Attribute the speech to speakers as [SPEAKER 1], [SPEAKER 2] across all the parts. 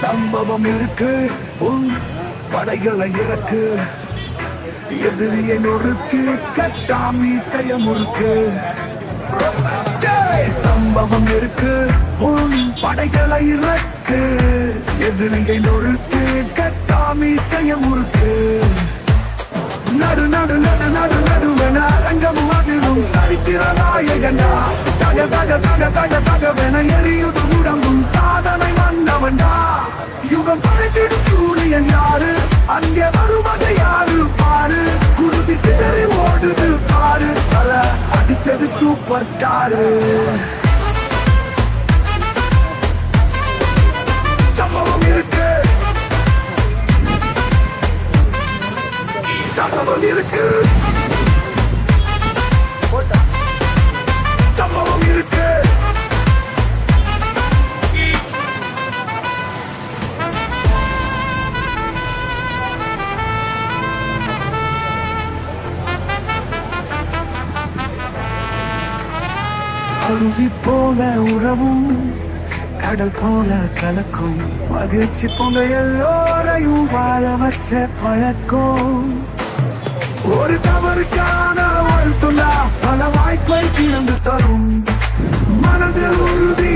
[SPEAKER 1] சம்பவம் இருக்கு. உன் படைகளை இறக்கு. எதிரியை நொறுக்கு. கட்டாமி செய்ய முறுக்கு. சம்பவம் இருக்கு. உன் படைகளை இறக்கு. எதிரியை நொறுக்கு. கட்டாமி செய்ய முறுக்கு. நடு நடு நடு நடு நடுவென அரங்கம் அதிலும். சரித்திர நாயகனா. தக தக தக தக தகவென எரியுது. சூப்பர் ஸ்டாரு சம்பவம் இருக்கு தகவல் இருக்கு அருவி போல உறவும் கடல் போல கலக்கும். மகிழ்ச்சி போங்க எல்லோரையும் வாழ வச்ச பழக்கம். ஒரு தவறுக்கான வாழ்த்துள்ளா பல வாய்ப்பை திறந்து தரும். மனதில் உறுதி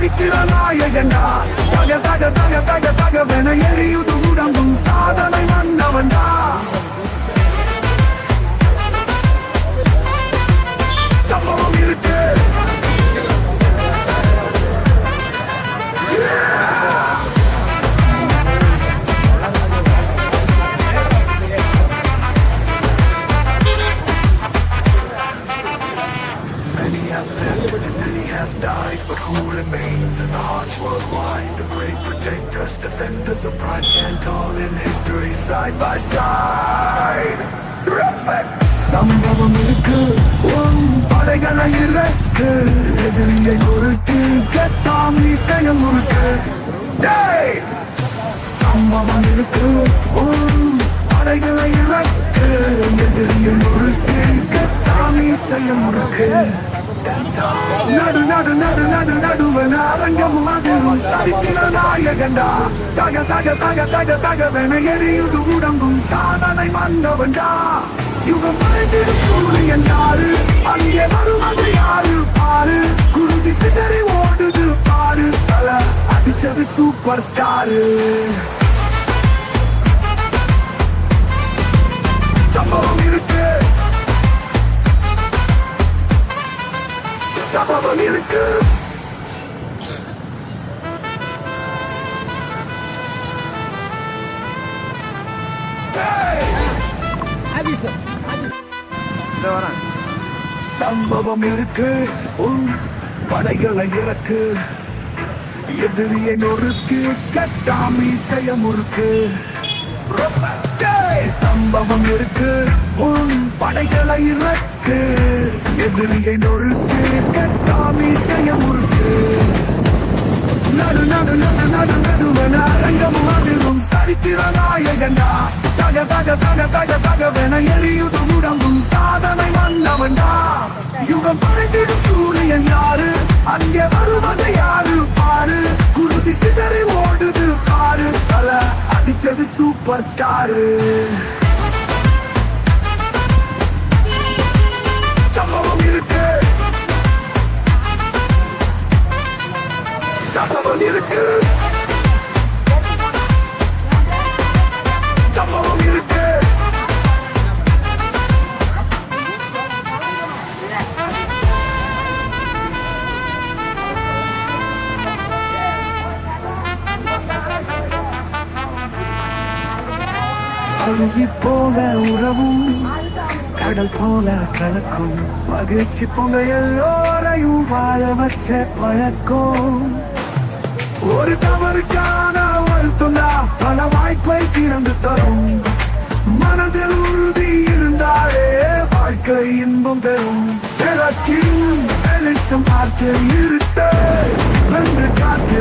[SPEAKER 1] அதிலும் சரித்திர தக தக தக தக brave us defenders of pride stand tall in history side by side. Respect. சம்பவம் இருக்கு உன் படைகளை இறக்கு எதிரியை பொறுத்து கெட்டாம் இசையம் முறுக்கு சம்பவம் இருக்கு உன் படைகளை இறக்கு எதிரியை நொறுக்கு கெட்டாம் இசையம் முறுக்கு நடு நடு நடு நடு நடுவன அரங்கம் அதிரும். சரித்திர நாயகண்டா தக தக தக தக தகவென எரியுது உடம்பும். சாதனை மன்னவன்டா. யுகம் மறைந்திடும் சூரியன் யாரு? அங்கே வருவது யாரு? பாரு. குருதி சிதறி ஓடுது பாரு. தல அடிச்சது சூப்பர் ஸ்டாரு சம்பவம் இருக்கு. உன் படைகளை இறக்கு. எதிரியை நொறுக்கு. கட்டாமி செய்ய முறுக்கு. சம்பவம் இருக்கு. உன் படைகளை இறக்கு. எதிரியை நொறுக்கு. கட்டாமி செய்ய முறுக்கு. நடு நடு நடு நடு நடுவன அரங்கம் அதிரும் சரித்திர நாயகண்டா தக தக தக தகவென எரியுது உடம்பும். சாதனை மன்னவன்டா யுகம் படைத்திடும் சூரியன் யாரு? அங்கே வருவது யாரு? பாரு. குருதி சிதறி ஓடுது பாரு. தல அடிச்சது சூப்பர் ஸ்டாரு சம்பவம் இருக்கு. தகவல் இருக்கு. அருவி போல உறவும் கடல் போல கலக்கும். மகிழ்ச்சி பொங்க எல்லோரையும் வாழ வச்ச பழக்கம். ஒரு தவறுக்கான வருத்தம்டா பல வாய்ப்பை திறந்து தரும். மனதில் உறுதி இருந்தாலே வாழ்க்கை இன்பம் பெறும். பிறக்கின் வெளிச்சம் பார்த்து இருட்ட வென்று காத்து